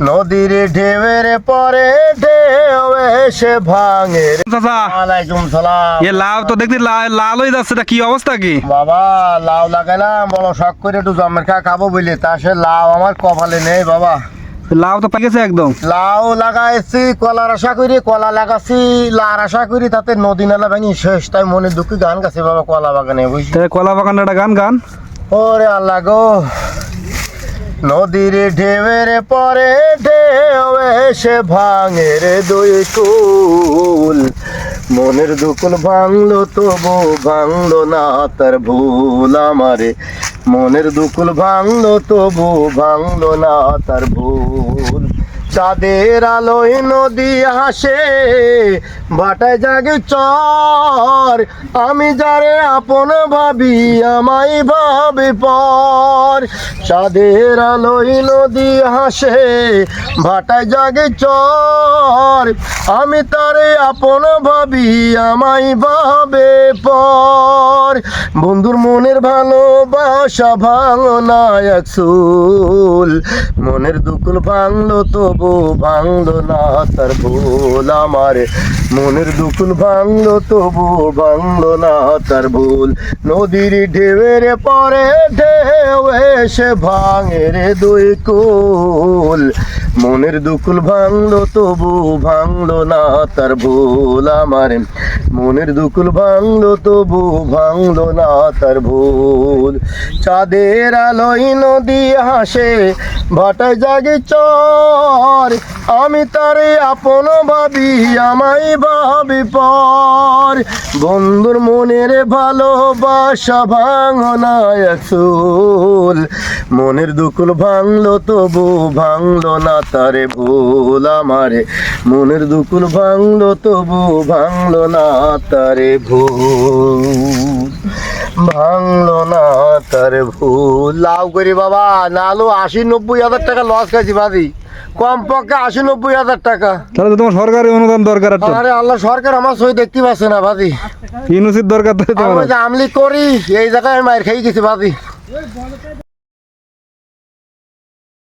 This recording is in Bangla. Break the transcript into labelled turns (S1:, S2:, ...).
S1: নদীর ঢেউয়ের পরে ঢেউ এসে ভাঙে। ওয়ালাইকুম সালাম।
S2: এ লাউ তো দেখতে লা- লাল হয়ে যাচ্ছে এটা কি অবস্থা কি?
S1: বাবা লাউ লাগাইলাম বড় শখ করে একটু জমের খা খাব বলে তা সে লাউ আমার কপালে নেই বাবা।
S2: লাউ তো পেকেছে একদম।
S1: লাউ লাগাইছি কলার আশা করি কলা লাগাচ্ছি লার আশা করি তাতে নদী নালা ভাঙি শেষ তাই মনে দুঃখী গান গাছে বাবা কলা বাগানে বুঝলি?
S2: কলা বাগানটা একটা গান গান।
S1: ওরে আল্লাহ গো। নদীর ঢেউয়ের পরে ঢেউ এসে ভাঙে রে দুই কুল। মনের দুকুল ভাঙলো, তবু ভাঙলো না তার ভুল আমারে। মনের দুকুল ভাঙলো, তবু ভাঙলো না তার ভুল। চাঁদের আলোয় নদী হাসে বাটায় জাগে চর আমি যারে আপন ভাবি আমাই ভাবে পর। চাঁদের আলোয় নদী হাসে, ভাটায় জাগে চর। আমি তারে আপন ভাবি আমাই ভাবে পর। বন্ধুর মনের ভালোবাসা ভাঙো না এক চুল। মনের দুকুল ভাঙলো, তবু ভাঙলো না তার ভুল। আমার মনের দুকুল ভাঙলো, তবু না তার ভুল। নদীর ঢেউয়ের পরে ঢেউ এসে ভাঙে রে দুই কুল। মনের দুকুল ভাঙলো, তবু ভাঙলো না তার ভুল আমার। মনের দুকুল ভাঙলো, তবু ভাঙলো না তার ভুল। চাঁদের আলোয় নদী হাসে ভাটা জাগে চর। আমি তারে আপন ভাবি আমাই ভাবি পর। বন্ধুর মনের ভালোবাসা ভাঙো না এক চুল। মনের দুকুল ভাঙলো তবু ভাঙলো না তারে ভুল আমারে। মনের দুকুল ভাঙলো তবু ভাঙলো না তারে ভুল। ভাঙলো না তার ভুল। লাভ করি বাবা নালো আশি নব্বই হাজার টাকা লস খাইছি ভাবি। কম পক্ষে আশি নব্বই হাজার টাকা।
S2: তাহলে তোমার সরকারি অনুদান দরকার
S1: আরে আল্লাহ সরকার আমার সই দেখতে পাচ্ছে না ভাবি।
S2: ইউনিসির দরকার তো
S1: আমি
S2: তোমার
S1: যে আমলি করি এই জায়গায় মায়ের খেয়ে গেছি ভাবি